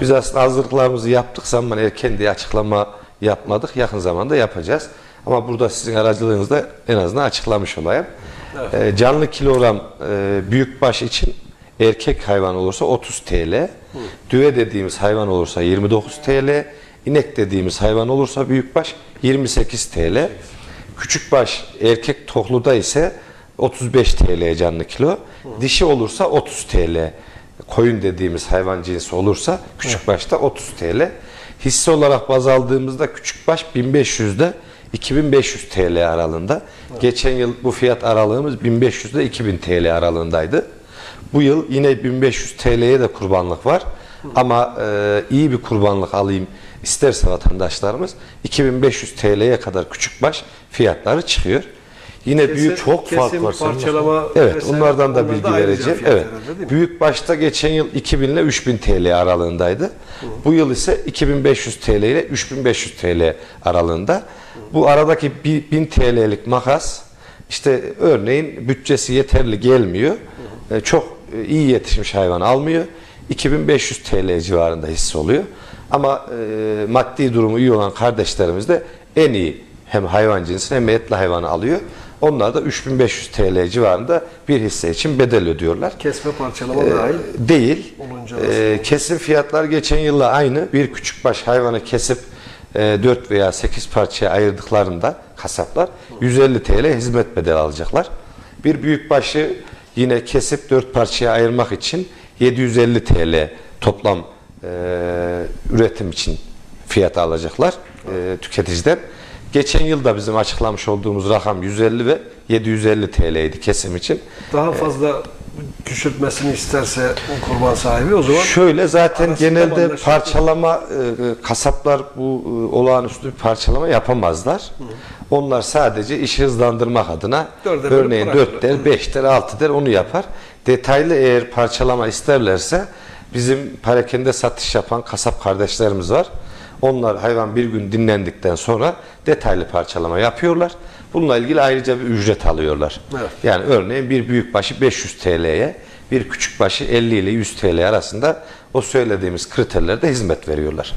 Biz aslında hazırlıklarımızı yaptık zaman erken diye açıklama yapmadık. Yakın zamanda yapacağız. Ama burada sizin aracılığınızda en azından açıklamış olayım. Ee, canlı kilogram e, büyükbaş için erkek hayvan olursa 30 TL. Düve dediğimiz hayvan olursa 29 TL. İnek dediğimiz hayvan olursa büyükbaş 28 TL. Küçükbaş erkek tokluda ise 35 TL canlı kilo. Dişi olursa 30 TL. Koyun dediğimiz hayvan cinsi olursa küçükbaşta 30 TL. Hisse olarak baz aldığımızda küçükbaş 1500'de 2500 TL aralığında. Geçen yıl bu fiyat aralığımız 1500 ile 2000 TL aralığındaydı. Bu yıl yine 1500 TL'ye de kurbanlık var. Ama e, iyi bir kurbanlık alayım isterse vatandaşlarımız 2500 TL'ye kadar küçükbaş fiyatları çıkıyor. Yine Kesim- büyük çok fark kesim, var. senin parçalama Evet, vesaire, onlardan da bilgi vereceğim. Evet. herhalde? Büyük başta geçen yıl 2000 ile 3000 TL aralığındaydı. Bu yıl ise 2500 TL ile 3500 TL aralığında. Bu aradaki bir 1000 TL'lik makas işte örneğin bütçesi yeterli gelmiyor. E, Çok e, iyi yetişmiş hayvan almıyor. 2500 TL civarında hisse oluyor. Ama e, maddi durumu iyi olan kardeşlerimiz de en iyi hem hayvan cinsini hem etli hayvanı alıyor. Onlar da 3500 TL civarında bir hisse için bedel ödüyorlar. Kesme parçalama dahil. Değil. Ee, kesim fiyatlar geçen yılla aynı. Bir küçükbaş hayvanı kesip e, 4 veya 8 parçaya ayırdıklarında kasaplar 150 TL hizmet bedeli alacaklar. Bir büyükbaşı yine kesip 4 parçaya ayırmak için 750 TL toplam e, üretim için fiyat alacaklar e, tüketiciden. Geçen yılda bizim açıklamış olduğumuz rakam 150 ve 750 TL idi kesim için. Daha fazla küçültmesini isterse o kurban sahibi o zaman Şöyle zaten genelde parçalama e, kasaplar bu e, olağanüstü bir parçalama yapamazlar. Onlar sadece işi hızlandırmak adına Dörde örneğin bırakırlar. 4 der, 5 der, 6 der onu yapar. Detaylı eğer parçalama isterlerse bizim parakende satış yapan kasap kardeşlerimiz var. Onlar hayvan bir gün dinlendikten sonra detaylı parçalama yapıyorlar. Bununla ilgili ayrıca bir ücret alıyorlar. Evet. Yani örneğin bir büyükbaşı 500 TL'ye, bir küçükbaşı 50 ile 100 TL arasında o söylediğimiz kriterlerde hizmet veriyorlar.